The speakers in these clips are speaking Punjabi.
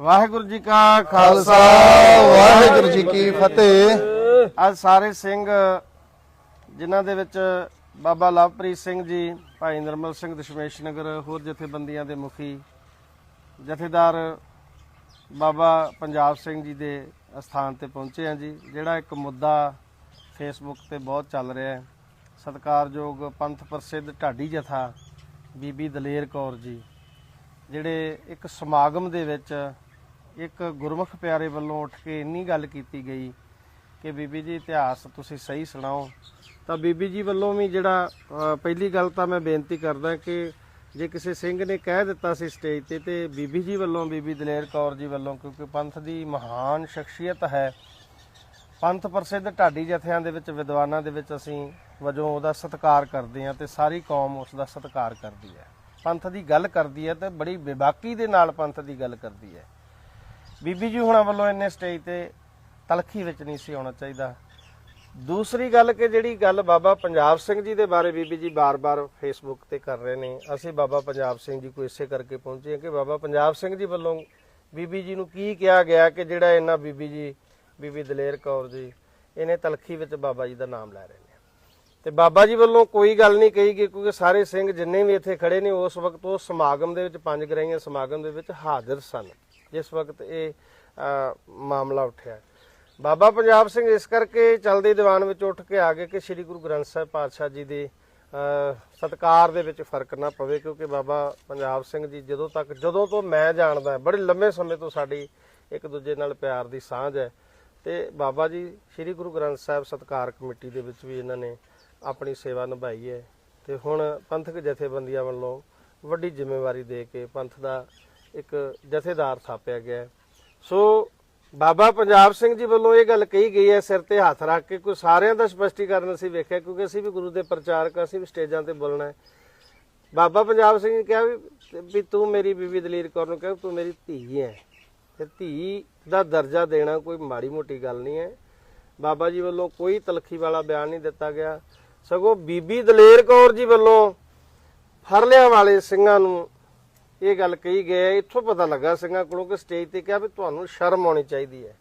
ਵਾਹਿਗੁਰੂ ਜੀ ਕਾ ਖਾਲਸਾ ਵਾਹਿਗੁਰੂ ਜੀ ਕੀ ਫਤਿਹ। ਅੱਜ ਸਾਰੇ ਸਿੰਘ ਜਿਨ੍ਹਾਂ ਦੇ ਵਿੱਚ ਬਾਬਾ ਲਵਪ੍ਰੀਤ ਸਿੰਘ ਜੀ ਭਾਈ ਨਰਮਲ ਸਿੰਘ ਦਸ਼ਮੇਸ਼ ਨਗਰ ਹੋਰ ਜਥੇਬੰਦੀਆਂ ਦੇ ਮੁਖੀ ਜਥੇਦਾਰ ਬਾਬਾ ਪੰਜਾਬ ਸਿੰਘ ਜੀ ਦੇ ਅਸਥਾਨ ਤੇ ਪਹੁੰਚੇ ਆ ਜੀ ਜਿਹੜਾ ਇੱਕ ਮੁੱਦਾ ਫੇਸਬੁੱਕ ਤੇ ਬਹੁਤ ਚੱਲ ਰਿਹਾ ਹੈ। ਸਤਿਕਾਰਯੋਗ ਪੰਥ ਪ੍ਰਸਿੱਧ ਢਾਡੀ ਜਥਾ ਬੀਬੀ ਦਲੇਰ ਕੌਰ ਜੀ ਜਿਹੜੇ ਇੱਕ ਸਮਾਗਮ ਦੇ ਵਿੱਚ ਇੱਕ ਗੁਰਮੁਖ ਪਿਆਰੇ ਵੱਲੋਂ ਉੱਠ ਕੇ ਇੰਨੀ ਗੱਲ ਕੀਤੀ ਗਈ ਕਿ ਬੀਬੀ ਜੀ ਇਤਿਹਾਸ ਤੁਸੀਂ ਸਹੀ ਸੁਣਾਓ। ਤਾਂ ਬੀਬੀ ਜੀ ਵੱਲੋਂ ਵੀ ਜਿਹੜਾ ਪਹਿਲੀ ਗੱਲ ਤਾਂ ਮੈਂ ਬੇਨਤੀ ਕਰਦਾ ਕਿ ਜੇ ਕਿਸੇ ਸਿੰਘ ਨੇ ਕਹਿ ਦਿੱਤਾ ਸੀ ਸਟੇਜ ਤੇ ਤੇ ਬੀਬੀ ਜੀ ਵੱਲੋਂ, ਬੀਬੀ ਦਲੇਰ ਕੌਰ ਜੀ ਵੱਲੋਂ, ਕਿਉਂਕਿ ਪੰਥ ਦੀ ਮਹਾਨ ਸ਼ਖਸੀਅਤ ਹੈ, ਪੰਥ ਪ੍ਰਸਿੱਧ ਢਾਡੀ ਜਥਿਆਂ ਦੇ ਵਿੱਚ, ਵਿਦਵਾਨਾਂ ਦੇ ਵਿੱਚ ਅਸੀਂ ਵਜੋਂ ਉਹਦਾ ਸਤਿਕਾਰ ਕਰਦੇ ਹਾਂ ਤੇ ਸਾਰੀ ਕੌਮ ਉਸ ਦਾ ਸਤਿਕਾਰ ਕਰਦੀ ਹੈ। ਪੰਥ ਦੀ ਗੱਲ ਕਰਦੀ ਹੈ ਤੇ ਬੜੀ ਬੇਬਾਕੀ ਦੇ ਨਾਲ ਪੰਥ ਦੀ ਗੱਲ ਕਰਦੀ ਹੈ। ਬੀਬੀ ਜੀ ਹੁਣਾਂ ਵੱਲੋਂ ਇੰਨੇ ਸਟੇਜ ਤੇ ਤਲਖੀ ਵਿੱਚ ਨਹੀਂ ਸੀ ਆਉਣਾ ਚਾਹੀਦਾ। ਦੂਸਰੀ ਗੱਲ ਕਿ ਜਿਹੜੀ ਗੱਲ ਬਾਬਾ ਪੰਜਾਬ ਸਿੰਘ ਜੀ ਦੇ ਬਾਰੇ ਬੀਬੀ ਜੀ ਬਾਰ-ਬਾਰ ਫੇਸਬੁੱਕ ਤੇ ਕਰ ਰਹੇ ਨੇ, ਅਸੀਂ ਬਾਬਾ ਪੰਜਾਬ ਸਿੰਘ ਜੀ ਕੋ ਇਸੇ ਕਰਕੇ ਪਹੁੰਚੇ ਹਾਂ ਕਿ ਬਾਬਾ ਪੰਜਾਬ ਸਿੰਘ ਜੀ ਵੱਲੋਂ ਬੀਬੀ ਜੀ ਨੂੰ ਕੀ ਕਿਹਾ ਗਿਆ ਕਿ ਜਿਹੜਾ ਇਹਨਾਂ ਬੀਬੀ ਜੀ, ਬੀਬੀ ਦਲੇਰ ਕੌਰ ਜੀ, ਇਹਨੇ ਤਲਖੀ ਵਿੱਚ ਬਾਬਾ ਜੀ ਦਾ ਨਾਮ ਲੈ ਰਹੇ ਨੇ। ਤੇ ਬਾਬਾ ਜੀ ਵੱਲੋਂ ਕੋਈ ਗੱਲ ਨਹੀਂ ਕਹੀ ਗਈ ਕਿਉਂਕਿ ਸਾਰੇ ਸਿੰਘ ਜਿੰਨੇ ਵੀ ਇੱਥੇ ਖੜੇ ਨੇ, ਉਸ ਵਕਤ ਉਹ ਸਮਾਗਮ ਦੇ ਵਿੱਚ, ਪੰਜ ਗਰਾਈਆਂ ਸਮਾਗਮ ਦੇ ਵਿੱਚ ਹਾਜ਼ਰ ਸਨ। ਜਿਸ ਵਕਤ ਇਹ ਮਾਮਲਾ ਉੱਠਿਆ। ਬਾਬਾ ਪੰਜਾਬ ਸਿੰਘ ਇਸ ਕਰਕੇ ਚਲਦੇ ਦੀਵਾਨ ਵਿੱਚ ਉੱਠ ਕੇ ਆ ਗਏ ਕਿ ਸ੍ਰੀ ਗੁਰੂ ਗ੍ਰੰਥ ਸਾਹਿਬ ਪਾਤਸ਼ਾਹ ਜੀ ਦੇ ਅ, ਸਤਕਾਰ ਦੇ ਵਿੱਚ ਫ਼ਰਕ ਨਾ ਪਵੇ ਕਿਉਂਕਿ ਬਾਬਾ ਪੰਜਾਬ ਸਿੰਘ ਜੀ ਜਦੋਂ ਤੱਕ ਜਦੋਂ ਤੋਂ ਮੈਂ ਜਾਣਦਾ ਬੜੇ ਲੰਮੇ ਸਮੇਂ ਤੋਂ ਸਾਡੀ ਇੱਕ ਦੂਜੇ ਨਾਲ ਪਿਆਰ ਦੀ ਸਾਂਝ ਹੈ। ਤੇ ਬਾਬਾ ਜੀ ਸ੍ਰੀ ਗੁਰੂ ਗ੍ਰੰਥ ਸਾਹਿਬ ਸਤਕਾਰ ਕਮੇਟੀ ਦੇ ਵਿੱਚ ਵੀ ਇਹਨਾਂ ਨੇ ਆਪਣੀ ਸੇਵਾ ਨਿਭਾਈ ਹੈ। ਤੇ ਹੁਣ ਪੰਥਕ ਜਥੇਬੰਦੀਆਂ ਵੱਲੋਂ ਵੱਡੀ ਜ਼ਿੰਮੇਵਾਰੀ ਦੇ ਕੇ ਪੰਥ ਦਾ ਇੱਕ ਜਥੇਦਾਰ ਥਾਪਿਆ ਗਿਆ ਹੈ। ਸੋ ਬਾਬਾ ਪੰਜਾਬ ਸਿੰਘ ਜੀ ਵੱਲੋਂ ਇਹ ਗੱਲ ਕਹੀ ਗਈ ਹੈ, ਸਿਰ ਤੇ ਹੱਥ ਰੱਖ ਕੇ, ਕੋਈ ਸਾਰਿਆਂ ਦਾ ਸਪਸ਼ਟੀਕਰਨ ਅਸੀਂ ਵੇਖਿਆ, ਕਿਉਂਕਿ ਅਸੀਂ ਵੀ ਗੁਰੂ ਦੇ ਪ੍ਰਚਾਰਕ ਅਸੀਂ ਵੀ ਸਟੇਜਾਂ ਤੇ ਬੋਲਣਾ ਹੈ। ਬਾਬਾ ਪੰਜਾਬ ਸਿੰਘ ਨੇ ਕਿਹਾ ਵੀ ਤੂੰ ਮੇਰੀ ਬੀਬੀ ਦਲੀਰ ਕੌਰ ਨੂੰ ਕਿਹਾ ਤੂੰ ਮੇਰੀ ਧੀ ਹੈ। ਤੇ ਧੀ ਦਾ ਦਰਜਾ ਦੇਣਾ ਕੋਈ ਮਾੜੀ ਮੋਟੀ ਗੱਲ ਨਹੀਂ ਹੈ। ਬਾਬਾ ਜੀ ਵੱਲੋਂ ਕੋਈ ਤਲਖੀ ਵਾਲਾ ਬਿਆਨ ਨਹੀਂ ਦਿੱਤਾ ਗਿਆ। ਸਗੋਂ ਬੀਬੀ ਦਲੇਰ ਕੌਰ ਜੀ ਵੱਲੋਂ ਫਰਲਿਆਂ ਵਾਲੇ ਸਿੰਘਾਂ ਨੂੰ ਇਹ ਗੱਲ ਕਹੀ ਗਈ ਇੱਥੋਂ ਪਤਾ ਲੱਗਾ ਸਿੰਘਾਂ ਕੋਲੋਂ ਕਿ ਸਟੇਜ ਤੇ ਕਿਹਾ ਵੀ ਤੁਹਾਨੂੰ ਸ਼ਰਮ ਆਉਣੀ ਚਾਹੀਦੀ ਹੈ।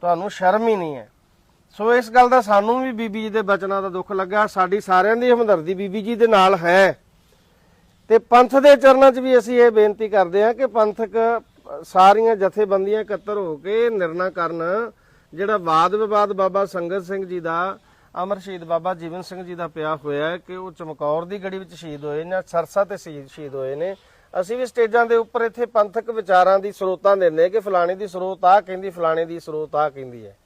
ਤੁਹਾਨੂੰ ਸ਼ਰਮ ਹੀ ਨਹੀਂ ਹੈ। ਸੋ ਇਸ ਗੱਲ ਦਾ ਸਾਨੂੰ ਵੀ ਬੀਬੀ ਜੀ ਦੇ ਬਚਨਾਂ ਦਾ ਦੁੱਖ ਲੱਗਾ, ਸਾਡੀ ਸਾਰਿਆਂ ਦੀ ਹਮਦਰਦੀ ਬੀਬੀ ਜੀ ਦੇ ਨਾਲ ਹੈ। ਤੇ ਪੰਥ ਦੇ ਚਰਨਾਂ 'ਚ ਵੀ ਅਸੀਂ ਇਹ ਬੇਨਤੀ ਕਰਦੇ ਹਾਂ ਕਿ ਪੰਥਕ ਸਾਰੀਆਂ ਜਥੇਬੰਦੀਆਂ ਇਕੱਤਰ ਹੋ ਕੇ ਨਿਰਣਾ ਕਰਨ, ਜਿਹੜਾ ਵਾਦ ਵਿਵਾਦ ਬਾਬਾ ਸੰਗਤ ਸਿੰਘ ਜੀ ਦਾ, ਅਮਰ ਸ਼ਹੀਦ ਬਾਬਾ ਜੀਵਨ ਸਿੰਘ ਜੀ ਦਾ ਪਿਆ ਹੋਇਆ ਕਿ ਉਹ ਚਮਕੌਰ ਦੀ ਗੜੀ ਵਿੱਚ ਸ਼ਹੀਦ ਹੋਏ ਨੇ, ਸਰਸਾ ਤੇ ਸ਼ਹੀਦ ਸ਼ਹੀਦ ਹੋਏ ਨੇ। ਅਸੀਂ ਵੀ ਸਟੇਜਾਂ ਦੇ ਉੱਪਰ ਇੱਥੇ ਪੰਥਕ ਵਿਚਾਰਾਂ ਦੀ ਸਰੋਤਾਂ ਦਿੰਦੇ ਕਿ ਫਲਾਣੇ ਦੀ ਸਰੋਤ ਆ ਕਹਿੰਦੀ, ਫਲਾਣੇ ਦੀ ਸਰੋਤ ਆ ਕਹਿੰਦੀ ਹੈ।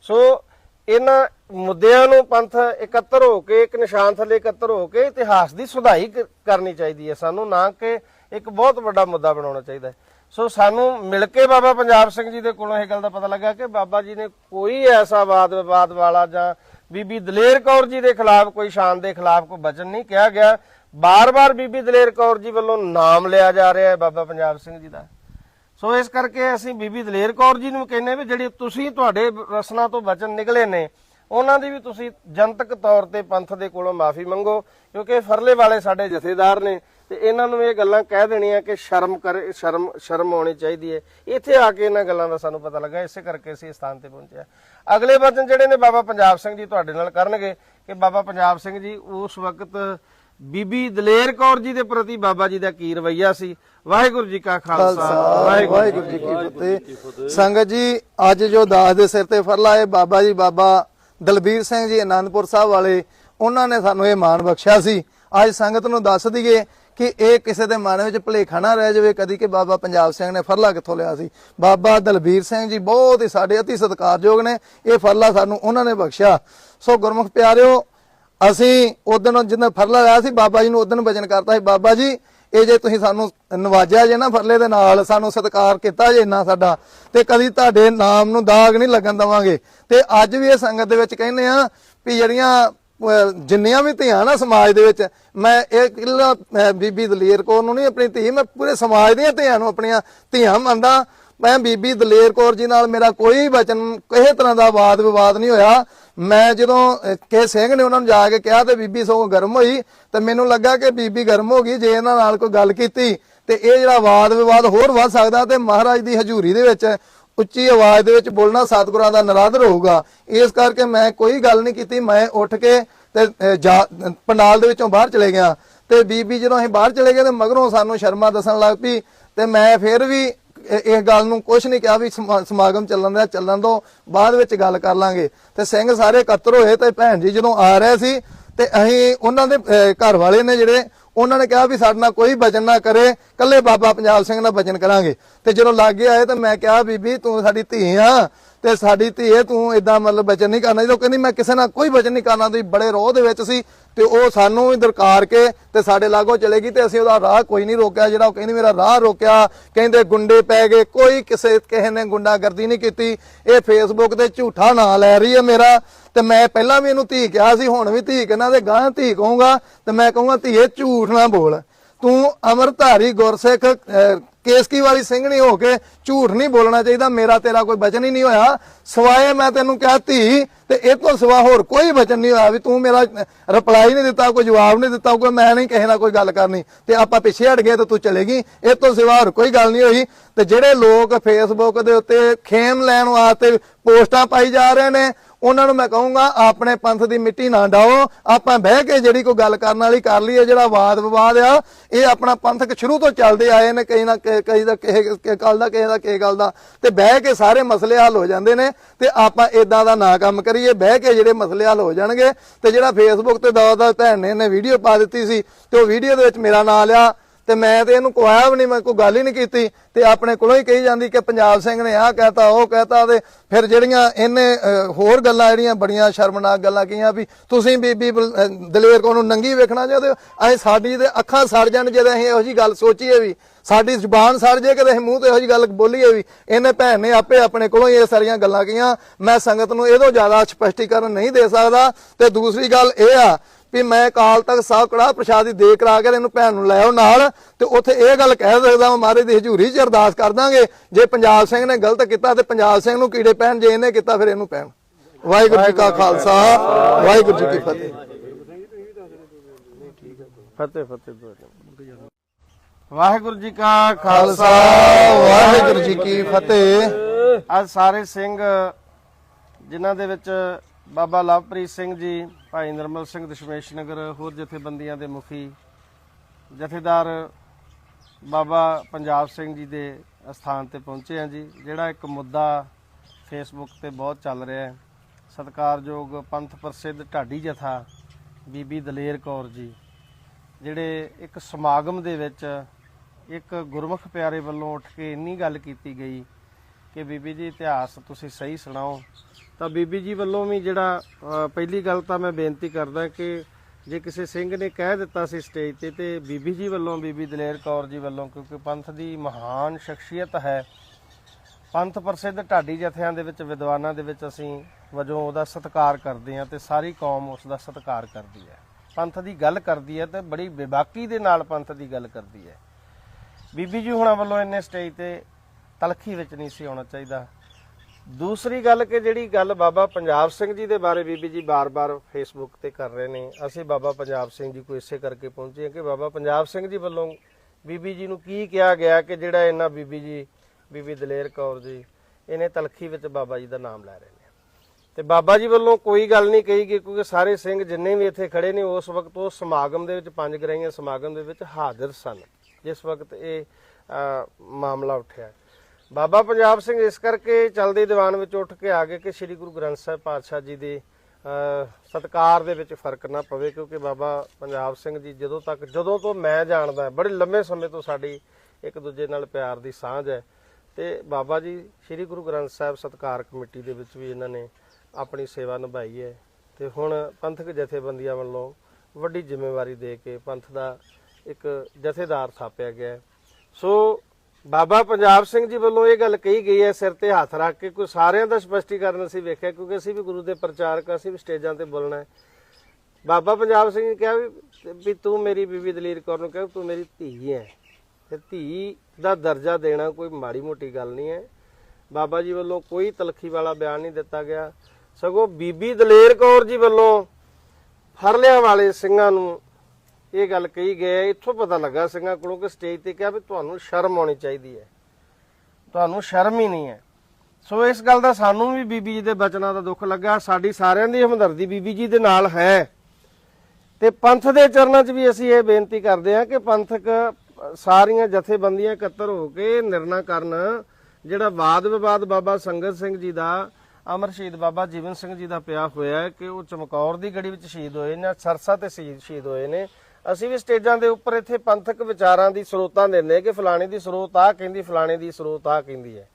ਸੋ ਇਹਨਾਂ ਮੁੱਦਿਆਂ ਨੂੰ ਪੰਥ ਇਕੱਤਰ ਹੋ ਕੇ, ਇੱਕ ਨਿਸ਼ਾਨ ਥੱਲੇ ਇਕੱਤਰ ਹੋ ਕੇ ਇਤਿਹਾਸ ਦੀ ਸੁਧਾਈ ਕਰਨੀ ਚਾਹੀਦੀ ਹੈ ਸਾਨੂੰ, ਨਾ ਕਿ ਇੱਕ ਬਹੁਤ ਵੱਡਾ ਮੁੱਦਾ ਬਣਾਉਣਾ ਚਾਹੀਦਾ ਹੈ। ਸੋ ਸਾਨੂੰ ਮਿਲ ਕੇ ਬਾਬਾ ਪੰਜਾਬ ਸਿੰਘ ਜੀ ਦੇ ਕੋਲੋਂ ਇਹ ਗੱਲ ਦਾ ਪਤਾ ਲੱਗਾ ਕਿ ਬਾਬਾ ਜੀ ਨੇ ਕੋਈ ਐਸਾ ਵਾਦ ਵਿਵਾਦ ਵਾਲਾ ਜਾਂ ਬੀਬੀ ਦਲੇਰ ਕੌਰ ਜੀ ਦੇ ਖਿਲਾਫ ਕੋਈ ਸ਼ਾਨ ਦੇ ਖਿਲਾਫ ਕੋਈ ਬਚਨ ਨਹੀਂ ਕਿਹਾ ਗਿਆ। ਬਾਰ-ਬਾਰ ਬੀਬੀ ਦਲੇਰ ਕੌਰ ਜੀ ਵੱਲੋਂ ਨਾਮ ਲਿਆ ਜਾ ਰਿਹਾ ਹੈ ਬਾਬਾ ਪੰਜਾਬ ਸਿੰਘ ਜੀ ਦਾ। ਸੋ ਇਸ ਕਰਕੇ ਅਸੀਂ ਬੀਬੀ ਦਲੇਰ ਕੌਰ ਜੀ ਨੂੰ ਕਹਿੰਨੇ ਵੀ ਜਿਹੜੀ ਤੁਸੀਂ ਤੁਹਾਡੇ ਰਸਨਾ ਤੋਂ ਬਚਨ ਨਿਕਲੇ ਨੇ, ਉਹਨਾਂ ਦੀ ਵੀ ਤੁਸੀਂ ਜਨਤਕ ਤੌਰ ਤੇ ਪੰਥ ਦੇ ਕੋਲੋਂ ਮਾਫੀ ਮੰਗੋ, ਕਿਉਂਕਿ ਫਰਲੇ ਵਾਲੇ ਸਾਡੇ ਜਥੇਦਾਰ ਨੇ। ਤੇ ਇਹਨਾਂ ਨੂੰ ਇਹ ਗੱਲਾਂ ਕਹਿ ਦੇਣੀਆਂ ਕਿ ਸ਼ਰਮ ਕਰ ਸ਼ਰਮ ਸ਼ਰਮ ਆਉਣੀ ਚਾਹੀਦੀ ਹੈ। ਇੱਥੇ ਆ ਕੇ ਇਹਨਾਂ ਗੱਲਾਂ ਦਾ ਸਾਨੂੰ ਪਤਾ ਲੱਗਾ ਇਸੇ ਕਰਕੇ ਅਸੀਂ ਇਸ ਸਥਾਨ ਤੇ ਪਹੁੰਚਿਆ ਅਗਲੇ ਵਚਨ ਜਿਹੜੇ ਨੇ ਬਾਬਾ ਪੰਜਾਬ ਸਿੰਘ ਜੀ ਤੁਹਾਡੇ ਨਾਲ ਕਰਨਗੇ ਕਿ ਬਾਬਾ ਪੰਜਾਬ ਸਿੰਘ ਜੀ ਉਸ ਵਕਤ ਬੀਬੀ ਦਲੇਰ ਕੌਰ ਜੀ ਦੇ ਪ੍ਰਤੀ ਬਾਬਾ ਜੀ ਦਾ ਕੀ ਰਵਈਆ ਸੀ? ਵਾਹਿਗੁਰੂ ਜੀ ਕਾ ਖਾਲਸਾ। ਵਾਹਿਗੁਰੂ ਜੀ ਕੀ ਫਤਿਹ। ਸੰਗਤ ਜੀ ਅੱਜ ਜੋ ਦਾਸ ਦੇ ਸਿਰ ਤੇ ਫਰਲਾ ਹੈ ਬਾਬਾ ਜੀ ਬਾਬਾ ਦਲਬੀਰ ਸਿੰਘ ਜੀ ਆਨੰਦਪੁਰ ਸਾਹਿਬ ਵਾਲੇ ਉਹਨਾਂ ਨੇ ਸਾਨੂੰ ਇਹ ਮਾਣ ਬਖਸ਼ਿਆ ਸੀ। ਅੱਜ ਸੰਗਤ ਨੂੰ ਦੱਸ ਦਈਏ ਕਿ ਇਹ ਕਿਸੇ ਦੇ ਮਨ ਵਿੱਚ ਭੁਲੇਖਾ ਨਾ ਰਹਿ ਜਾਵੇ ਕਦੀ ਕਿ ਬਾਬਾ ਪੰਜਾਬ ਸਿੰਘ ਨੇ ਫਰਲਾ ਕਿੱਥੋਂ ਲਿਆ ਸੀ? ਬਾਬਾ ਦਲਬੀਰ ਸਿੰਘ ਜੀ ਬਹੁਤ ਹੀ ਸਾਡੇ ਅਤੀ ਸਤਿਕਾਰਯੋਗ ਨੇ, ਇਹ ਫਰਲਾ ਸਾਨੂੰ ਉਹਨਾਂ ਨੇ ਬਖਸ਼ਿਆ। ਸੋ ਗੁਰਮੁਖ ਪਿਆਰਿਓ, ਅਸੀਂ ਉਦੋਂ ਜਿੰਨਾ ਫਰਲਾ ਲਿਆ ਸੀ, ਬਾਬਾ ਜੀ ਨੂੰ ਉਦੋਂ ਵਚਨ ਕਰਤਾ ਸੀ। ਬਾਬਾ ਜੀ, ਇਹ ਜੇ ਤੁਸੀਂ ਸਾਨੂੰ ਨਵਾਜਿਆ ਜੇ ਨਾ ਫਰਲੇ ਦੇ ਨਾਲ, ਸਾਨੂੰ ਸਤਿਕਾਰ ਕੀਤਾ ਜੇ ਇੰਨਾ ਸਾਡਾ, ਤੇ ਕਦੀ ਤੁਹਾਡੇ ਨਾਮ ਨੂੰ ਦਾਗ ਨਹੀਂ ਲੱਗਣ ਦਵਾਂਗੇ। ਤੇ ਅੱਜ ਵੀ ਇਹ ਸੰਗਤ ਦੇ ਵਿੱਚ ਕਹਿੰਦੇ ਆ ਵੀ ਜਿਹੜੀਆਂ ਜਿੰਨੀਆਂ ਵੀ ਧੀਆਂ ਨਾ ਸਮਾਜ ਦੇ ਵਿੱਚ ਮੈਂ ਇਹ ਇਕੱਲਾ, ਬੀਬੀ ਦਲੇਰ ਕੌਰ ਨੂੰ ਨਹੀਂ ਆਪਣੀ ਧੀ ਮੈਂ ਪੂਰੇ ਸਮਾਜ ਦੀਆਂ ਧੀਆਂ ਨੂੰ ਆਪਣੀਆਂ ਧੀਆਂ ਮੰਨਦਾ। ਮੈਂ ਬੀਬੀ ਦਲੇਰ ਕੌਰ ਜੀ ਨਾਲ ਮੇਰਾ ਕੋਈ ਵਚਨ ਕਿਸੇ ਤਰ੍ਹਾਂ ਦਾ ਵਾਦ ਵਿਵਾਦ ਨਹੀਂ ਹੋਇਆ। ਮੈਂ ਜਦੋਂ ਅਹ, ਕਿਸੇ ਸਿੰਘ ਨੇ ਉਹਨਾਂ ਨੂੰ ਜਾ ਕੇ ਕਿਹਾ ਤੇ ਬੀਬੀ ਸਗੋਂ ਗਰਮ ਹੋਈ ਤੇ ਮੈਨੂੰ ਲੱਗਾ ਕਿ ਬੀਬੀ ਗਰਮ ਹੋ ਗਈ ਜੇ ਇਹਨਾਂ ਨਾਲ ਕੋਈ ਗੱਲ ਕੀਤੀ ਤੇ ਇਹ ਜਿਹੜਾ ਵਾਦ ਵਿਵਾਦ ਹੋਰ ਵੱਧ ਸਕਦਾ ਤੇ ਮਹਾਰਾਜ ਦੀ ਹਜ਼ੂਰੀ ਦੇ ਵਿੱਚ ਉੱਚੀ ਆਵਾਜ਼ ਦੇ ਵਿੱਚ ਬੋਲਣਾ ਸਤਿਗੁਰਾਂ ਦਾ ਨਰਾਦਰ ਹੋਊਗਾ ਇਸ ਕਰਕੇ ਮੈਂ ਕੋਈ ਗੱਲ ਨਹੀਂ ਕੀਤੀ। ਮੈਂ ਉੱਠ ਕੇ ਤੇ ਪੰਡਾਲ ਦੇ ਵਿੱਚੋਂ ਬਾਹਰ ਚਲੇ ਗਿਆ। ਤੇ ਬੀਬੀ ਜਦੋਂ ਅਸੀਂ ਬਾਹਰ ਚਲੇ ਗਏ ਤੇ ਮਗਰੋਂ ਸਾਨੂੰ ਸ਼ਰਮਾ ਦੱਸਣ ਲੱਗ ਪਈ ਤੇ ਮੈਂ ਫਿਰ ਵੀ ਇਸ ਗੱਲ ਨੂੰ ਕੁਝ ਨਹੀਂ ਕਿਹਾ ਵੀ ਸਮਾ- ਸਮਾਗਮ ਚੱਲਣ ਦਾ, ਚੱਲਣ ਤੋਂ ਬਾਅਦ ਵਿੱਚ ਗੱਲ ਕਰ ਲਾਂਗੇ। ਤੇ ਸਿੰਘ ਸਾਰੇ ਇਕੱਤਰ ਹੋਏ ਤੇ ਭੈਣ ਜੀ ਜਦੋਂ ਆ ਰਹੇ ਸੀ ਤੇ ਅਸੀਂ ਉਹਨਾਂ ਦੇ ਘਰ ਵਾਲੇ ਨੇ ਜਿਹੜੇ ਉਹਨਾਂ ਨੇ ਕਿਹਾ ਵੀ ਸਾਡੇ ਨਾਲ ਕੋਈ ਬਚਨ ਨਾ ਕਰੇ ਕੱਲੇ ਬਾਬਾ ਪੰਜਾਬ ਸਿੰਘ ਨਾਲ ਬਚਨ ਕਰਾਂਗੇ। ਤੇ ਜਦੋਂ ਲਾਗੇ ਆਏ ਤਾਂ ਮੈਂ ਕਿਹਾ, ਬੀਬੀ, ਤੂੰ ਸਾਡੀ ਧੀ ਆ। ਤੇ ਸਾਡੀ ਧੀਏ ਤੂੰ ਇਦਾਂ ਮਤਲਬ ਬਚਨ ਨਹੀਂ ਕਰਨਾ। ਜਦੋਂ ਕਹਿੰਦੀ ਮੈਂ ਕਿਸੇ ਨਾਲ ਕੋਈ ਬਚਨ ਨਹੀਂ ਕਰਨਾ ਤੁਸੀਂ ਬੜੇ ਰੋਹ ਦੇ ਵਿੱਚ ਸੀ ਤੇ ਉਹ ਸਾਨੂੰ ਵੀ ਦਰਕਾਰ ਕੇ ਤੇ ਸਾਡੇ ਲਾਗੋਂ ਚਲੇਗੀ ਤੇ ਅਸੀਂ ਉਹਦਾ ਰਾਹ ਕੋਈ ਨਹੀਂ ਰੋਕਿਆ। ਜਿਹੜਾ ਉਹ ਕਹਿੰਦੀ ਮੇਰਾ ਰਾਹ ਰੋਕਿਆ। ਕਹਿੰਦੇ ਗੁੰਡੇ ਪੈ ਗਏ। ਕੋਈ ਕਿਸੇ ਕਿਸੇ ਨੇ ਗੁੰਡਾਗਰਦੀ ਨਹੀਂ ਕੀਤੀ। ਇਹ ਫੇਸਬੁੱਕ ਤੇ ਝੂਠਾ ਨਾਂ ਲੈ ਰਹੀ ਹੈ ਮੇਰਾ। ਤੇ ਮੈਂ ਪਹਿਲਾਂ ਵੀ ਇਹਨੂੰ ਧੀ ਕਿਹਾ ਸੀ ਹੁਣ ਵੀ ਧੀ ਕਹਿੰਦਾ ਤੇ ਗਾਂ ਧੀ ਕਹੂੰਗਾ ਤੇ ਮੈਂ ਕਹੂੰਗਾ ਧੀਏ ਝੂਠ ਨਾ ਬੋਲ। ਤੂੰ ਅਮਰਧਾਰੀ ਗੁਰਸਿੱਖ ਅਹ, ਕੇਸਕੀ ਵਾਲੀ ਸਿੰਘਣੀ ਹੋ ਕੇ ਝੂਠ ਨਹੀਂ ਬੋਲਣਾ ਚਾਹੀਦਾ, ਮੇਰਾ ਤੇਰਾ ਕੋਈ ਬਚਨ ਹੀ ਨਹੀਂ ਹੋਇਆ। ਸਵਾਏ ਮੈਂ ਤੈਨੂੰ ਕਿਹਾ ਧੀ ਤੇ ਇਹ ਤੋਂ ਸਿਵਾ ਹੋਰ ਕੋਈ ਬਚਨ ਨਹੀਂ ਹੋਇਆ ਵੀ ਤੂੰ ਮੇਰਾ ਰਿਪਲਾਈ ਨਹੀਂ ਦਿੱਤਾ, ਕੋਈ ਜਵਾਬ ਨਹੀਂ ਦਿੱਤਾ, ਕੋਈ ਮੈਂ ਨਹੀਂ ਕਿਸੇ ਨਾਲ ਕੋਈ ਗੱਲ ਕਰਨੀ। ਤੇ ਆਪਾਂ ਪਿੱਛੇ ਹਟ ਗਏ ਤੇ ਤੂੰ ਚਲੇ ਗਈ। ਇਹ ਤੋਂ ਸਿਵਾ ਹੋਰ ਕੋਈ ਗੱਲ ਨਹੀਂ ਹੋਈ। ਤੇ ਜਿਹੜੇ ਲੋਕ ਫੇਸਬੁੱਕ ਦੇ ਉੱਤੇ ਖੇਮ ਲੈਣ ਵਾਸਤੇ ਪੋਸਟਾਂ ਪਾਈ ਜਾ ਰਹੇ ਨੇ ਉਹਨਾਂ ਨੂੰ ਮੈਂ ਕਹੂੰਗਾ, ਆਪਣੇ ਪੰਥ ਦੀ ਮਿੱਟੀ ਨਾ ਡਾਓ ਆਪਾਂ ਬਹਿ ਕੇ ਜਿਹੜੀ ਕੋਈ ਗੱਲ ਕਰਨ ਵਾਲੀ ਕਰ ਲਈਏ, ਜਿਹੜਾ ਵਾਦ ਵਿਵਾਦ ਆ, ਇਹ ਆਪਣਾ ਪੰਥਕ ਸ਼ੁਰੂ ਤੋਂ ਚੱਲਦੇ ਆਏ ਨੇ, ਕਈ ਨਾ ਕਈ ਦਾ ਕਿਸੇ ਕਿਸੇ ਗੱਲ ਦਾ, ਕਿਸੇ ਦਾ ਕਿਸੇ ਗੱਲ ਦਾ। ਤੇ ਬਹਿ ਕੇ ਸਾਰੇ ਮਸਲੇ ਹੱਲ ਹੋ ਜਾਂਦੇ ਨੇ, ਤੇ ਆਪਾਂ ਇਦਾਂ ਦਾ ਨਾ ਕੰਮ ਕਰੀਏ, ਬਹਿ ਕੇ ਜਿਹੜੇ ਮਸਲੇ ਹੱਲ ਹੋ ਜਾਣਗੇ, ਤੇ ਜਿਹੜਾ ਫੇਸਬੁੱਕ ਤੇ ਦਾ ਦਾ ਭੈਣ ਨੇ ਵੀਡੀਓ ਪਾ ਦਿੱਤੀ ਸੀ, ਤੇ ਉਹ ਵੀਡੀਓ ਦੇ ਵਿੱਚ ਮੇਰਾ ਨਾਂ ਲਿਆ। ਤੇ ਮੈਂ ਤੇ ਇਹਨੂੰ ਕੁਆਇਆ ਵੀ ਨਹੀਂ, ਮੈਂ ਕੋਈ ਗੱਲ ਹੀ ਨਹੀਂ ਕੀਤੀ। ਤੇ ਆਪਣੇ ਕੋਲੋਂ ਹੀ ਕਹੀ ਜਾਂਦੀ ਕਿ ਪੰਜਾਬ ਸਿੰਘ ਨੇ ਆਹ ਕਹਿਤਾ, ਉਹ ਕਹਿਤਾ ਤੇ ਫਿਰ ਜਿਹੜੀਆਂ ਇਹਨੇ ਹੋਰ ਗੱਲਾਂ ਜਿਹੜੀਆਂ ਬੜੀਆਂ ਸ਼ਰਮਨਾਕ ਗੱਲਾਂ ਕਹੀਆਂ ਵੀ ਤੁਸੀਂ ਬੀਬੀ ਦਲੇਰ ਕੋ ਨੂੰ ਨੰਗੀ ਵੇਖਣਾ ਚਾਹਦੇ ਹੋ? ਅਸੀਂ ਸਾਡੀ ਤੇ ਅੱਖਾਂ ਸੜ ਜਾਣ ਜਦੋਂ ਅਸੀਂ ਇਹੋ ਜੀ ਗੱਲ ਸੋਚੀਏ ਵੀ, ਸਾਡੀ ਜ਼ੁਬਾਨ ਸੜ ਜੇ ਕਦੇ ਅਸੀਂ ਮੂੰਹ ਤੇ ਇਹੋ ਜੀ ਗੱਲ ਬੋਲੀਏ ਵੀ, ਇਹਨੇ ਭੈਣ ਨੇ ਆਪੇ ਆਪਣੇ ਕੋਲੋਂ ਹੀ ਇਹ ਸਾਰੀਆਂ ਗੱਲਾਂ ਕਹੀਆਂ। ਮੈਂ ਸੰਗਤ ਨੂੰ ਇਹਦੋਂ ਜ਼ਿਆਦਾ ਸਪਸ਼ਟੀਕਰਨ ਨਹੀਂ ਦੇ ਸਕਦਾ। ਤੇ ਦੂਸਰੀ ਗੱਲ ਇਹ ਆ ਵੀ ਮੈਂ ਕਾਲ ਤੱਕ ਸਾਹਿਬ ਕੜਾ ਪ੍ਰਸ਼ਾਦੀ ਦੇ ਕਰਾ ਕੇ ਇਹਨੂੰ ਭੈਣ ਨੂੰ ਲੈ ਆਓ ਨਾਲ ਤੇ ਉੱਥੇ ਇਹ ਗੱਲ ਕਹਿ ਸਕਦਾ ਮੈਂ ਮਹਾਰਾਜ ਦੀ ਹਜ਼ੂਰੀ 'ਚ ਅਰਦਾਸ ਕਰ ਦਾਂਗੇ। ਜੇ ਪੰਜਾਬ ਸਿੰਘ ਨੇ ਗਲਤ ਕੀਤਾ ਤੇ ਪੰਜਾਬ ਸਿੰਘ ਨੂੰ ਕੀੜੇ ਪੈਣ, ਜੇ ਇਹਨੇ ਕੀਤਾ ਫਿਰ ਇਹਨੂੰ ਪੈਣ। ਵਾਹਿਗੁਰੂ ਜੀ ਕਾ ਖਾਲਸਾ, ਵਾਹਿਗੁਰੂ ਜੀ ਕੀ ਫਤਿਹ ਫਤਿਹ ਫਤਿਹ। ਵਾਹਿਗੁਰੂ ਜੀ ਕਾ ਖਾਲਸਾ, ਵਾਹਿਗੁਰੂ ਜੀ ਕੀ ਫਤਿਹ। ਅੱਜ ਸਾਰੇ ਸਿੰਘ ਜਿਨ੍ਹਾਂ ਦੇ ਵਿੱਚ ਬਾਬਾ ਲਵਪ੍ਰੀਤ ਸਿੰਘ ਜੀ, ਭਾਈ ਨਰਮਲ ਸਿੰਘ ਦਸ਼ਮੇਸ਼ ਨਗਰ, ਹੋਰ ਜਥੇਬੰਦੀਆਂ ਦੇ ਮੁਖੀ, ਜਥੇਦਾਰ ਬਾਬਾ ਪੰਜਾਬ ਸਿੰਘ ਜੀ ਦੇ ਅਸਥਾਨ ਤੇ ਪਹੁੰਚੇ ਆ ਜੀ, ਜਿਹੜਾ ਇੱਕ ਮੁੱਦਾ ਫੇਸਬੁੱਕ ਤੇ ਬਹੁਤ ਚੱਲ ਰਿਹਾ ਹੈ। ਸਤਿਕਾਰਯੋਗ ਪੰਥ ਪ੍ਰਸਿੱਧ ਢਾਡੀ ਜਥਾ, ਬੀਬੀ ਦਲੇਰ ਕੌਰ ਜੀ, ਜਿਹੜੇ ਇੱਕ ਸਮਾਗਮ ਦੇ ਵਿੱਚ ਇੱਕ ਗੁਰਮੁਖ ਪਿਆਰੇ ਵੱਲੋਂ ਉੱਠ ਕੇ ਇੰਨੀ ਗੱਲ ਕੀਤੀ ਗਈ ਕਿ ਬੀਬੀ ਜੀ ਇਤਿਹਾਸ ਤੁਸੀਂ ਸਹੀ ਸੁਣਾਓ ਤਾਂ ਬੀਬੀ ਜੀ ਵੱਲੋਂ ਵੀ ਜਿਹੜਾ ਪਹਿਲੀ ਗੱਲ ਤਾਂ ਮੈਂ ਬੇਨਤੀ ਕਰਦਾ ਕਿ ਜੇ ਕਿਸੇ ਸਿੰਘ ਨੇ ਕਹਿ ਦਿੱਤਾ ਸੀ ਸਟੇਜ ਤੇ ਤੇ ਬੀਬੀ ਜੀ ਵੱਲੋਂ, ਬੀਬੀ ਦਲੇਰ ਕੌਰ ਜੀ ਵੱਲੋਂ, ਕਿਉਂਕਿ ਪੰਥ ਦੀ ਮਹਾਨ ਸ਼ਖਸੀਅਤ ਹੈ, ਪੰਥ ਪ੍ਰਸਿੱਧ ਢਾਡੀ ਜਥਿਆਂ ਦੇ ਵਿੱਚ, ਵਿਦਵਾਨਾਂ ਦੇ ਵਿੱਚ ਅਸੀਂ ਵਜੋਂ ਉਹਦਾ ਸਤਿਕਾਰ ਕਰਦੇ ਹਾਂ ਤੇ ਸਾਰੀ ਕੌਮ ਉਸ ਦਾ ਸਤਿਕਾਰ ਕਰਦੀ ਹੈ। ਪੰਥ ਦੀ ਗੱਲ ਕਰਦੀ ਹੈ ਤੇ ਬੜੀ ਬੇਬਾਕੀ ਦੇ ਨਾਲ ਪੰਥ ਦੀ ਗੱਲ ਕਰਦੀ ਹੈ। ਬੀਬੀ ਜੀ ਹੁਣਾਂ ਵੱਲੋਂ ਇੰਨੇ ਸਟੇਜ ਤੇ ਤਲਖੀ ਵਿੱਚ ਨਹੀਂ ਸੀ ਆਉਣਾ ਚਾਹੀਦਾ। ਦੂਸਰੀ ਗੱਲ ਕਿ ਜਿਹੜੀ ਗੱਲ ਬਾਬਾ ਪੰਜਾਬ ਸਿੰਘ ਜੀ ਦੇ ਬਾਰੇ ਬੀਬੀ ਜੀ ਬਾਰ-ਬਾਰ ਫੇਸਬੁੱਕ ਤੇ ਕਰ ਰਹੇ ਨੇ, ਅਸੀਂ ਬਾਬਾ ਪੰਜਾਬ ਸਿੰਘ ਜੀ ਕੋ ਇਸੇ ਕਰਕੇ ਪਹੁੰਚੇ ਹਾਂ ਕਿ ਬਾਬਾ ਪੰਜਾਬ ਸਿੰਘ ਜੀ ਵੱਲੋਂ ਬੀਬੀ ਜੀ ਨੂੰ ਕੀ ਕਿਹਾ ਗਿਆ ਕਿ ਜਿਹੜਾ ਇਹਨਾਂ ਬੀਬੀ ਜੀ, ਬੀਬੀ ਦਲੇਰ ਕੌਰ ਜੀ, ਇਹਨੇ ਤਲਖੀ ਵਿੱਚ ਬਾਬਾ ਜੀ ਦਾ ਨਾਮ ਲੈ ਰਹੇ ਨੇ। ਤੇ ਬਾਬਾ ਜੀ ਵੱਲੋਂ ਕੋਈ ਗੱਲ ਨਹੀਂ ਕਹੀ ਗਈ ਕਿਉਂਕਿ ਸਾਰੇ ਸਿੰਘ ਜਿੰਨੇ ਵੀ ਇੱਥੇ ਖੜੇ ਨੇ, ਉਸ ਵਕਤ ਉਹ ਸਮਾਗਮ ਦੇ ਵਿੱਚ ਪੰਜ ਗਰਾਈਆਂ ਸਮਾਗਮ ਦੇ ਵਿੱਚ ਹਾਜ਼ਰ ਸਨ। ਜਿਸ ਵਕਤ ਇਹ ਮਾਮਲਾ ਉੱਠਿਆ। ਬਾਬਾ ਪੰਜਾਬ ਸਿੰਘ ਇਸ ਕਰਕੇ ਚਲਦੇ ਦੀਵਾਨ ਵਿੱਚ ਉੱਠ ਕੇ ਆ ਗਏ ਕਿ ਸ੍ਰੀ ਗੁਰੂ ਗ੍ਰੰਥ ਸਾਹਿਬ ਪਾਤਸ਼ਾਹ ਜੀ ਦੇ ਅ, ਸਤਕਾਰ ਦੇ ਵਿੱਚ ਫ਼ਰਕ ਨਾ ਪਵੇ ਕਿਉਂਕਿ ਬਾਬਾ ਪੰਜਾਬ ਸਿੰਘ ਜੀ ਜਦੋਂ ਤੱਕ ਜਦੋਂ ਤੋਂ ਮੈਂ ਜਾਣਦਾ ਬੜੇ ਲੰਮੇ ਸਮੇਂ ਤੋਂ ਸਾਡੀ ਇੱਕ ਦੂਜੇ ਨਾਲ ਪਿਆਰ ਦੀ ਸਾਂਝ ਹੈ। ਤੇ ਬਾਬਾ ਜੀ ਸ੍ਰੀ ਗੁਰੂ ਗ੍ਰੰਥ ਸਾਹਿਬ ਸਤਕਾਰ ਕਮੇਟੀ ਦੇ ਵਿੱਚ ਵੀ ਇਹਨਾਂ ਨੇ ਆਪਣੀ ਸੇਵਾ ਨਿਭਾਈ ਹੈ। ਤੇ ਹੁਣ ਪੰਥਕ ਜਥੇਬੰਦੀਆਂ ਵੱਲੋਂ ਵੱਡੀ ਜ਼ਿੰਮੇਵਾਰੀ ਦੇ ਕੇ ਪੰਥ ਦਾ ਇੱਕ ਜਥੇਦਾਰ ਥਾਪਿਆ ਗਿਆ ਸੋ ਬਾਬਾ ਪੰਜਾਬ ਸਿੰਘ ਜੀ ਵੱਲੋਂ ਇਹ ਗੱਲ ਕਹੀ ਗਈ ਹੈ, ਸਿਰ ਤੇ ਹੱਥ ਰੱਖ ਕੇ, ਕੋਈ ਸਾਰਿਆਂ ਦਾ ਸਪਸ਼ਟੀਕਰਨ ਅਸੀਂ ਵੇਖਿਆ, ਕਿਉਂਕਿ ਅਸੀਂ ਵੀ ਗੁਰੂ ਦੇ ਪ੍ਰਚਾਰਕ ਅਸੀਂ ਵੀ ਸਟੇਜਾਂ ਤੇ ਬੋਲਣਾ ਹੈ। ਬਾਬਾ ਪੰਜਾਬ ਸਿੰਘ ਨੇ ਕਿਹਾ ਵੀ ਤੂੰ ਮੇਰੀ ਬੀਬੀ ਦਲੀਰ ਕੌਰ ਨੂੰ ਕਿਹਾ, ਤੂੰ ਮੇਰੀ ਧੀ ਹੈ। ਤੇ ਧੀ ਦਾ ਦਰਜਾ ਦੇਣਾ ਕੋਈ ਮਾੜੀ ਮੋਟੀ ਗੱਲ ਨਹੀਂ ਹੈ। ਬਾਬਾ ਜੀ ਵੱਲੋਂ ਕੋਈ ਤਲਖੀ ਵਾਲਾ ਬਿਆਨ ਨਹੀਂ ਦਿੱਤਾ ਗਿਆ। ਸਗੋਂ ਬੀਬੀ ਦਲੇਰ ਕੌਰ ਜੀ ਵੱਲੋਂ ਫਰਲਿਆਂ ਵਾਲੇ ਸਿੰਘਾਂ ਨੂੰ ਇਹ ਗੱਲ ਕਹੀ ਗਈ ਇੱਥੋਂ ਪਤਾ ਲੱਗਾ ਸਿੰਘਾਂ ਕੋਲੋਂ ਕਿ ਸਟੇਜ ਤੇ ਕਿਹਾ ਵੀ ਤੁਹਾਨੂੰ ਸ਼ਰਮ ਆਉਣੀ ਚਾਹੀਦੀ ਹੈ। ਤੁਹਾਨੂੰ ਸ਼ਰਮ ਹੀ ਨਹੀਂ ਹੈ। ਸੋ ਇਸ ਗੱਲ ਦਾ ਸਾਨੂੰ ਵੀ ਬੀਬੀ ਜੀ ਦੇ ਬਚਨਾਂ ਦਾ ਦੁੱਖ ਲੱਗਾ, ਸਾਡੀ ਸਾਰਿਆਂ ਦੀ ਹਮਦਰਦੀ ਬੀਬੀ ਜੀ ਦੇ ਨਾਲ ਹੈ। ਤੇ ਪੰਥ ਦੇ ਚਰਨਾਂ 'ਚ ਵੀ ਅਸੀਂ ਇਹ ਬੇਨਤੀ ਕਰਦੇ ਹਾਂ ਕਿ ਪੰਥਕ ਸਾਰੀਆਂ ਜਥੇਬੰਦੀਆਂ ਇਕੱਤਰ ਹੋ ਕੇ ਨਿਰਣਾ ਕਰਨ, ਜਿਹੜਾ ਵਾਦ ਵਿਵਾਦ ਬਾਬਾ ਸੰਗਤ ਸਿੰਘ ਜੀ ਦਾ, ਅਮਰ ਸ਼ਹੀਦ ਬਾਬਾ ਜੀਵਨ ਸਿੰਘ ਜੀ ਦਾ ਪਿਆ ਹੋਇਆ ਕਿ ਉਹ ਚਮਕੌਰ ਦੀ ਗੜੀ ਵਿੱਚ ਸ਼ਹੀਦ ਹੋਏ ਨੇ, ਸਰਸਾ ਤੇ ਸ਼ਹੀਦ ਸ਼ਹੀਦ ਹੋਏ ਨੇ। ਅਸੀਂ ਵੀ ਸਟੇਜਾਂ ਦੇ ਉੱਪਰ ਇੱਥੇ ਪੰਥਕ ਵਿਚਾਰਾਂ ਦੀ ਸਰੋਤਾਂ ਦਿੰਦੇ ਕਿ ਫਲਾਣੇ ਦੀ ਸਰੋਤ ਆ ਕਹਿੰਦੀ, ਫਲਾਣੇ ਦੀ ਸਰੋਤ ਆ ਕਹਿੰਦੀ ਹੈ।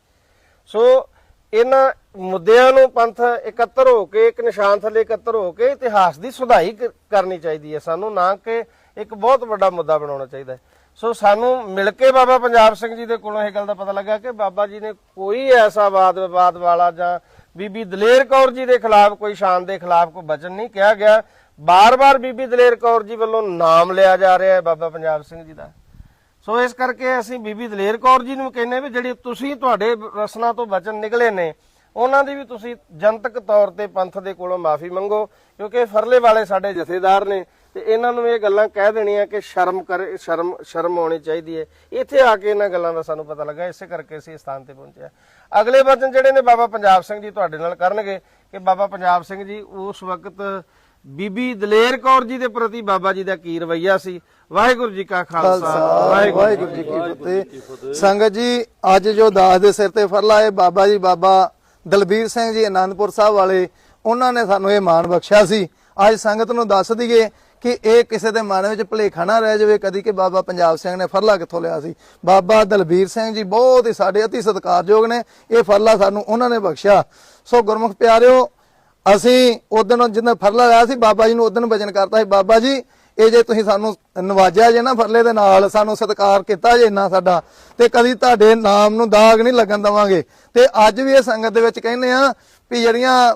ਸੋ ਇਹਨਾਂ ਮੁੱਦਿਆਂ ਨੂੰ ਪੰਥ ਇਕੱਤਰ ਹੋ ਕੇ, ਇੱਕ ਨਿਸ਼ਾਨ ਥੱਲੇ ਇਕੱਤਰ ਹੋ ਕੇ ਇਤਿਹਾਸ ਦੀ ਸੁਧਾਈ ਕਰਨੀ ਚਾਹੀਦੀ ਹੈ ਸਾਨੂੰ, ਨਾ ਕਿ ਇੱਕ ਬਹੁਤ ਵੱਡਾ ਮੁੱਦਾ ਬਣਾਉਣਾ ਚਾਹੀਦਾ ਹੈ। ਸੋ ਸਾਨੂੰ ਮਿਲ ਕੇ ਬਾਬਾ ਪੰਜਾਬ ਸਿੰਘ ਜੀ ਦੇ ਕੋਲੋਂ ਇਹ ਗੱਲ ਦਾ ਪਤਾ ਲੱਗਾ ਕਿ ਬਾਬਾ ਜੀ ਨੇ ਕੋਈ ਐਸਾ ਵਾਦ ਵਿਵਾਦ ਵਾਲਾ ਜਾਂ ਬੀਬੀ ਦਲੇਰ ਕੌਰ ਜੀ ਦੇ ਖਿਲਾਫ, ਕੋਈ ਸ਼ਾਨ ਦੇ ਖਿਲਾਫ ਕੋਈ ਬਚਨ ਨਹੀਂ ਕਿਹਾ ਗਿਆ। ਬਾਰ-ਬਾਰ ਬੀਬੀ ਦਲੇਰ ਕੌਰ ਜੀ ਵੱਲੋਂ ਨਾਮ ਲਿਆ ਜਾ ਰਿਹਾ ਹੈ ਬਾਬਾ ਪੰਜਾਬ ਸਿੰਘ ਜੀ ਦਾ। ਸੋ ਇਸ ਕਰਕੇ ਅਸੀਂ ਬੀਬੀ ਦਲੇਰ ਕੌਰ ਜੀ ਨੂੰ ਕਹਿੰਨੇ ਵੀ ਜਿਹੜੀ ਤੁਸੀਂ ਤੁਹਾਡੇ ਰਸਨਾ ਤੋਂ ਬਚਨ ਨਿਕਲੇ ਨੇ, ਉਹਨਾਂ ਦੀ ਵੀ ਤੁਸੀਂ ਜਨਤਕ ਤੌਰ ਤੇ ਪੰਥ ਦੇ ਕੋਲੋਂ ਮਾਫੀ ਮੰਗੋ, ਕਿਉਂਕਿ ਫਰਲੇ ਵਾਲੇ ਸਾਡੇ ਜਥੇਦਾਰ ਨੇ ਤੇ ਇਹਨਾਂ ਨੂੰ ਇਹ ਗੱਲਾਂ ਕਹਿ ਦੇਣੀਆਂ ਕਿ ਸ਼ਰਮ ਕਰ, ਸ਼ਰਮ ਸ਼ਰਮ ਆਉਣੀ ਚਾਹੀਦੀ ਹੈ। ਇੱਥੇ ਆ ਕੇ ਇਹਨਾਂ ਗੱਲਾਂ ਦਾ ਸਾਨੂੰ ਪਤਾ ਲੱਗਾ, ਇਸੇ ਕਰਕੇ ਅਸੀਂ ਇਸ ਸਥਾਨ ਤੇ ਪਹੁੰਚਿਆ ਅਗਲੇ ਵਚਨ ਜਿਹੜੇ ਨੇ ਬਾਬਾ ਪੰਜਾਬ ਸਿੰਘ ਜੀ ਤੁਹਾਡੇ ਨਾਲ ਕਰਨਗੇ ਕਿ ਬਾਬਾ ਪੰਜਾਬ ਸਿੰਘ ਜੀ ਉਸ ਵਕਤ ਬੀਬੀ ਦਲੇਰ ਕੌਰ ਜੀ ਦੇ ਪ੍ਰਤੀ ਬਾਬਾ ਜੀ ਦਾ ਕੀ ਰਵੱਈਆ ਸੀ? ਵਾਹਿਗੁਰੂ ਜੀ ਕਾ ਖਾਲਸਾ ਵਾਹਿਗੁਰੂ ਜੀ ਕੀ ਫਤਿਹ। ਸੰਗਤ ਜੀ ਅੱਜ ਜੋ ਦਾਸ ਦੇ ਸਿਰ ਤੇ ਫਰਲਾ ਹੈ ਬਾਬਾ ਜੀ ਬਾਬਾ ਦਲਬੀਰ ਸਿੰਘ ਜੀ ਆਨੰਦਪੁਰ ਸਾਹਿਬ ਵਾਲੇ ਉਹਨਾਂ ਨੇ ਸਾਨੂੰ ਇਹ ਮਾਣ ਬਖਸ਼ਿਆ ਸੀ। ਅੱਜ ਸੰਗਤ ਨੂੰ ਦੱਸ ਦਈਏ ਕਿ ਇਹ ਕਿਸੇ ਦੇ ਮਨ ਵਿੱਚ ਭੁਲੇਖਾ ਨਾ ਰਹਿ ਜਾਵੇ ਕਦੀ ਕਿ ਬਾਬਾ ਪੰਜਾਬ ਸਿੰਘ ਨੇ ਫਰਲਾ ਕਿੱਥੋਂ ਲਿਆ ਸੀ। ਬਾਬਾ ਦਲਬੀਰ ਸਿੰਘ ਜੀ ਬਹੁਤ ਹੀ ਸਾਡੇ ਅਤੀ ਸਤਿਕਾਰਯੋਗ ਨੇ ਇਹ ਫਰਲਾ ਸਾਨੂੰ ਉਹਨਾਂ ਨੇ ਬਖਸ਼ਿਆ। ਸੋ ਗੁਰਮੁਖ ਪਿਆਰਿਓ ਅਸੀਂ ਉਦੋਂ ਜਿੰਨਾ ਫਰਲਾ ਲਿਆ ਸੀ ਬਾਬਾ ਜੀ ਨੂੰ ਉਦੋਂ ਵਚਨ ਕਰਤਾ ਸੀ ਬਾਬਾ ਜੀ ਇਹ ਜੇ ਤੁਸੀਂ ਸਾਨੂੰ ਨਵਾਜਿਆ ਜੇ ਨਾ ਫਰਲੇ ਦੇ ਨਾਲ ਸਾਨੂੰ ਸਤਿਕਾਰ ਕੀਤਾ ਜੇ ਇੰਨਾ ਸਾਡਾ ਤੇ ਕਦੀ ਤੁਹਾਡੇ ਨਾਮ ਨੂੰ ਦਾਗ ਨਹੀਂ ਲੱਗਣ ਦਵਾਂਗੇ। ਤੇ ਅੱਜ ਵੀ ਇਹ ਸੰਗਤ ਦੇ ਵਿੱਚ ਕਹਿੰਦੇ ਆ ਵੀ ਜਿਹੜੀਆਂ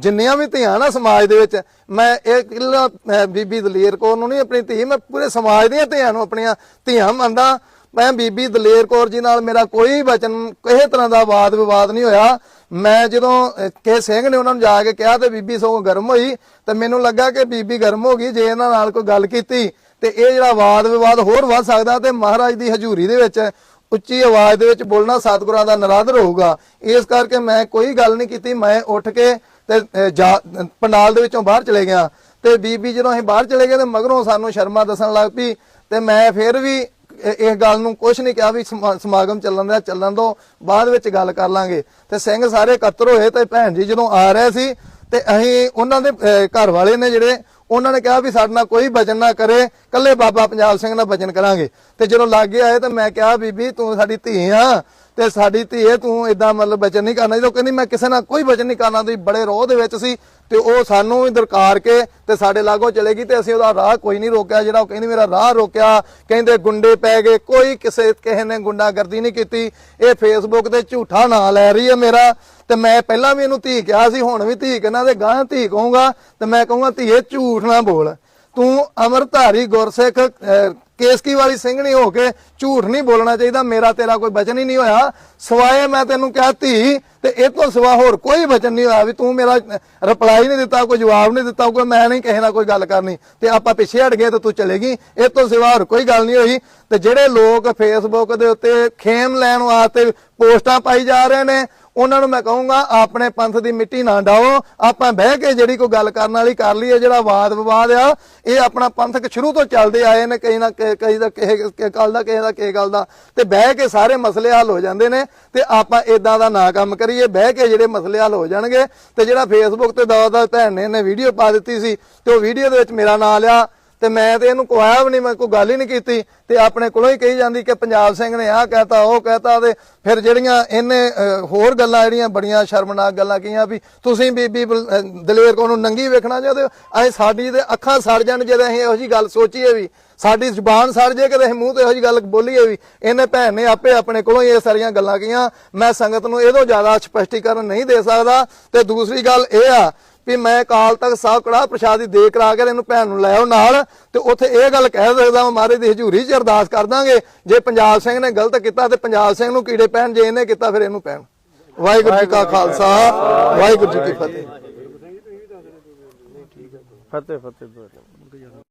ਜਿੰਨੀਆਂ ਵੀ ਧੀਆਂ ਨਾ ਸਮਾਜ ਦੇ ਵਿੱਚ ਮੈਂ ਇਹ ਇਕੱਲਾ, ਬੀਬੀ ਦਲੇਰ ਕੌਰ ਨੂੰ ਨਹੀਂ ਆਪਣੀ ਧੀ ਮੈਂ ਪੂਰੇ ਸਮਾਜ ਦੀਆਂ ਧੀਆਂ ਨੂੰ ਆਪਣੀਆਂ ਧੀਆਂ ਮੰਨਦਾ। ਮੈਂ ਬੀਬੀ ਦਲੇਰ ਕੌਰ ਜੀ ਨਾਲ ਮੇਰਾ ਕੋਈ ਵਚਨ ਕਿਸੇ ਤਰ੍ਹਾਂ ਦਾ ਵਾਦ ਵਿਵਾਦ ਨਹੀਂ ਹੋਇਆ। ਮੈਂ ਜਦੋਂ ਅਹ, ਸਿੰਘ ਨੇ ਉਹਨਾਂ ਨੂੰ ਜਾ ਕੇ ਕਿਹਾ ਤੇ ਬੀਬੀ ਸਗੋਂ ਗਰਮ ਹੋਈ ਤੇ ਮੈਨੂੰ ਲੱਗਾ ਕਿ ਬੀਬੀ ਗਰਮ ਹੋ ਗਈ ਜੇ ਇਹਨਾਂ ਨਾਲ ਕੋਈ ਗੱਲ ਕੀਤੀ ਤੇ ਇਹ ਜਿਹੜਾ ਵਾਦ ਵਿਵਾਦ ਹੋਰ ਵੱਧ ਸਕਦਾ ਤੇ ਮਹਾਰਾਜ ਦੀ ਹਜ਼ੂਰੀ ਦੇ ਵਿੱਚ ਉੱਚੀ ਆਵਾਜ਼ ਦੇ ਵਿੱਚ ਬੋਲਣਾ ਸਤਿਗੁਰਾਂ ਦਾ ਨਰਾਦਰ ਹੋਊਗਾ। ਇਸ ਕਰਕੇ ਮੈਂ ਕੋਈ ਗੱਲ ਨਹੀਂ ਕੀਤੀ ਮੈਂ ਉੱਠ ਕੇ ਤੇ ਜਾ- ਪੰਡਾਲ ਦੇ ਵਿੱਚੋਂ ਬਾਹਰ ਚਲੇ ਗਿਆ। ਤੇ ਬੀਬੀ ਜਦੋਂ ਅਸੀਂ ਬਾਹਰ ਚਲੇ ਗਏ ਤੇ ਮਗਰੋਂ ਸਾਨੂੰ ਸ਼ਰਮਾ ਦੱਸਣ ਲੱਗ ਪਈ ਤੇ ਮੈਂ ਫਿਰ ਵੀ ਇਹ ਗੱਲ ਨੂੰ ਕੁਝ ਨਹੀਂ ਕਿਹਾ ਵੀ ਸਮਾਗਮ ਚੱਲਣ ਦਾ, ਚੱਲਣ ਤੋਂ ਬਾਅਦ ਵਿੱਚ ਗੱਲ ਕਰ ਲਾਂਗੇ। ਤੇ ਸਿੰਘ ਸਾਰੇ ਇਕੱਤਰ ਹੋਏ ਤੇ ਭੈਣ ਜੀ ਜਦੋਂ ਆ ਰਹੇ ਸੀ, ਤੇ ਅਸੀਂ ਉਹਨਾਂ ਦੇ ਘਰ ਵਾਲੇ ਨੇ ਜਿਹੜੇ, ਉਹਨਾਂ ਨੇ ਕਿਹਾ ਵੀ ਸਾਡੇ ਨਾਲ ਕੋਈ ਬਚਨ ਨਾ ਕਰੇ ਕੱਲੇ ਬਾਬਾ ਪੰਜਾਬ ਸਿੰਘ ਨਾਲ ਬਚਨ ਕਰਾਂਗੇ। ਤੇ ਜਦੋਂ ਲਾਗੇ ਆਏ ਤਾਂ ਮੈਂ ਕਿਹਾ, ਬੀਬੀ ਤੂੰ ਸਾਡੀ ਧੀ ਆ, ਤੇ ਸਾਡੀ ਧੀਏ ਤੂੰ ਇਦਾਂ ਮਤਲਬ ਬਚਨ ਨਹੀਂ ਕਰਨਾ। ਜਦੋਂ ਕਹਿੰਦੀ, ਮੈਂ ਕਿਸੇ ਨਾਲ ਕੋਈ ਬਚਨ ਨਹੀਂ ਕਰਨਾ, ਤੁਸੀਂ ਬੜੇ ਰੋਹ ਦੇ ਵਿੱਚ ਸੀ ਤੇ ਉਹ ਸਾਨੂੰ ਵੀ ਦਰਕਾਰ ਕੇ ਤੇ ਸਾਡੇ ਲਾਗੋਂ ਚਲੇਗੀ ਤੇ ਅਸੀਂ ਉਹਦਾ ਰਾਹ ਕੋਈ ਨਹੀਂ ਰੋਕਿਆ। ਜਿਹੜਾ ਉਹ ਕਹਿੰਦੀ ਮੇਰਾ ਰਾਹ ਰੋਕਿਆ, ਕਹਿੰਦੇ ਗੁੰਡੇ ਪੈ ਗਏ, ਕੋਈ ਕਿਸੇ ਕਿਸੇ ਨੇ ਗੁੰਡਾਗਰਦੀ ਨਹੀਂ ਕੀਤੀ। ਇਹ ਫੇਸਬੁੱਕ ਤੇ ਝੂਠਾ ਨਾਂ ਲੈ ਰਹੀ ਹੈ ਮੇਰਾ। ਤੇ ਮੈਂ ਪਹਿਲਾਂ ਵੀ ਇਹਨੂੰ ਧੀ ਕਿਹਾ ਸੀ, ਹੁਣ ਵੀ ਧੀ ਕਹਿੰਦਾ, ਤੇ ਗਾਂ ਧੀ ਕਹੂੰਗਾ, ਤੇ ਮੈਂ ਕਹੂੰਗਾ, ਧੀਏ, ਝੂਠ ਨਾ ਬੋਲ। ਤੂੰ ਅਮਰਧਾਰੀ ਗੁਰਸਿੱਖ ਕੇਸਕੀ ਵਾਲੀ ਸਿੰਘਣੀ ਹੋ ਕੇ ਝੂਠ ਨਹੀਂ ਬੋਲਣਾ ਚਾਹੀਦਾ, ਮੇਰਾ ਤੇਰਾ ਕੋਈ ਬਚਨ ਹੀ ਨਹੀਂ ਹੋਇਆ। ਸਵਾਏ ਮੈਂ ਤੈਨੂੰ ਕਿਹਾ ਧੀ, ਤੇ ਇਹ ਤੋਂ ਸਿਵਾ ਹੋਰ ਕੋਈ ਬਚਨ ਨਹੀਂ ਹੋਇਆ ਵੀ ਤੂੰ ਮੇਰਾ ਰਿਪਲਾਈ ਨਹੀਂ ਦਿੱਤਾ, ਕੋਈ ਜਵਾਬ ਨਹੀਂ ਦਿੱਤਾ, ਕੋਈ ਮੈਂ ਨਹੀਂ ਕਿਸੇ ਨਾਲ ਕੋਈ ਗੱਲ ਕਰਨੀ। ਤੇ ਆਪਾਂ ਪਿੱਛੇ ਹਟ ਗਏ ਤੇ ਤੂੰ ਚਲੇ ਗਈ। ਇਹ ਤੋਂ ਸਿਵਾ ਹੋਰ ਕੋਈ ਗੱਲ ਨਹੀਂ ਹੋਈ। ਤੇ ਜਿਹੜੇ ਲੋਕ ਫੇਸਬੁੱਕ ਦੇ ਉੱਤੇ ਖੇਮ ਲੈਣ ਵਾਸਤੇ ਪੋਸਟਾਂ ਪਾਈ ਜਾ ਰਹੇ ਨੇ ਉਹਨਾਂ ਨੂੰ ਮੈਂ ਕਹੂੰਗਾ, ਆਪਣੇ ਪੰਥ ਦੀ ਮਿੱਟੀ ਨਾ ਡਾਓ ਆਪਾਂ ਬਹਿ ਕੇ ਜਿਹੜੀ ਕੋਈ ਗੱਲ ਕਰਨ ਵਾਲੀ ਕਰ ਲਈਏ, ਜਿਹੜਾ ਵਾਦ ਵਿਵਾਦ ਆ, ਇਹ ਆਪਣਾ ਪੰਥਕ ਸ਼ੁਰੂ ਤੋਂ ਚੱਲਦੇ ਆਏ ਨੇ, ਕਈ ਨਾ ਕਈ ਦਾ ਕਿਸੇ ਕਿਸੇ ਗੱਲ ਦਾ, ਕਿਸੇ ਦਾ ਕਿਸੇ ਗੱਲ ਦਾ। ਤੇ ਬਹਿ ਕੇ ਸਾਰੇ ਮਸਲੇ ਹੱਲ ਹੋ ਜਾਂਦੇ ਨੇ, ਤੇ ਆਪਾਂ ਇਦਾਂ ਦਾ ਨਾ ਕੰਮ ਕਰੀਏ, ਬਹਿ ਕੇ ਜਿਹੜੇ ਮਸਲੇ ਹੱਲ ਹੋ ਜਾਣਗੇ, ਤੇ ਜਿਹੜਾ ਫੇਸਬੁੱਕ ਤੇ ਦਾ ਦਾ ਭੈਣ ਨੇ ਵੀਡੀਓ ਪਾ ਦਿੱਤੀ ਸੀ, ਤੇ ਉਹ ਵੀਡੀਓ ਦੇ ਵਿੱਚ ਮੇਰਾ ਨਾਂ ਲਿਆ। ਤੇ ਮੈਂ ਤੇ ਇਹਨੂੰ ਕੁਆਇਆ ਵੀ ਨਹੀਂ, ਮੈਂ ਕੋਈ ਗੱਲ ਹੀ ਨਹੀਂ ਕੀਤੀ। ਤੇ ਆਪਣੇ ਕੋਲੋਂ ਹੀ ਕਹੀ ਜਾਂਦੀ ਕਿ ਪੰਜਾਬ ਸਿੰਘ ਨੇ ਆਹ ਕਹਿਤਾ, ਉਹ ਕਹਿਤਾ ਤੇ ਫਿਰ ਜਿਹੜੀਆਂ ਇਹਨੇ ਹੋਰ ਗੱਲਾਂ ਜਿਹੜੀਆਂ ਬੜੀਆਂ ਸ਼ਰਮਨਾਕ ਗੱਲਾਂ ਕਹੀਆਂ ਵੀ ਤੁਸੀਂ ਬੀਬੀ ਦਲੇਰ ਕੋ ਨੂੰ ਨੰਗੀ ਵੇਖਣਾ ਚਾਹਦੇ ਹੋ? ਅਸੀਂ ਸਾਡੀ ਤੇ ਅੱਖਾਂ ਸੜ ਜਾਣ ਜਦੋਂ ਅਸੀਂ ਇਹੋ ਜੀ ਗੱਲ ਸੋਚੀਏ ਵੀ, ਸਾਡੀ ਜ਼ੁਬਾਨ ਸੜ ਜੇ ਕਿ ਅਸੀਂ ਮੂੰਹ ਤੇ ਇਹੋ ਜੀ ਗੱਲ ਬੋਲੀਏ ਵੀ, ਇਹਨੇ ਭੈਣ ਨੇ ਆਪੇ ਆਪਣੇ ਕੋਲੋਂ ਹੀ ਇਹ ਸਾਰੀਆਂ ਗੱਲਾਂ ਕਹੀਆਂ। ਮੈਂ ਸੰਗਤ ਨੂੰ ਇਹਦੋਂ ਜ਼ਿਆਦਾ ਸਪਸ਼ਟੀਕਰਨ ਨਹੀਂ ਦੇ ਸਕਦਾ। ਤੇ ਦੂਸਰੀ ਗੱਲ ਇਹ ਆ ਵੀ ਮੈਂ ਕਾਲ ਤੱਕ ਸਾਹਿਬ ਕੜਾ ਪ੍ਰਸ਼ਾਦੀ ਦੇ ਕਰਾ ਕੇ ਇਹਨੂੰ ਭੈਣ ਨੂੰ ਲੈ ਆਓ ਨਾਲ ਤੇ ਉੱਥੇ ਇਹ ਗੱਲ ਕਹਿ ਸਕਦਾ ਮੈਂ ਮਹਾਰਾਜ ਦੀ ਹਜ਼ੂਰੀ 'ਚ ਅਰਦਾਸ ਕਰ ਦਾਂਗੇ। ਜੇ ਪੰਜਾਬ ਸਿੰਘ ਨੇ ਗਲਤ ਕੀਤਾ ਤੇ ਪੰਜਾਬ ਸਿੰਘ ਨੂੰ ਕੀੜੇ ਪੈਣ, ਜੇ ਇਹਨੇ ਕੀਤਾ ਫਿਰ ਇਹਨੂੰ ਪੈਣ। ਵਾਹਿਗੁਰੂ ਜੀ ਕਾ ਖਾਲਸਾ, ਵਾਹਿਗੁਰੂ ਜੀ ਕੀ ਫਤਿਹ ਫਤਿਹ ਫਤਿਹ।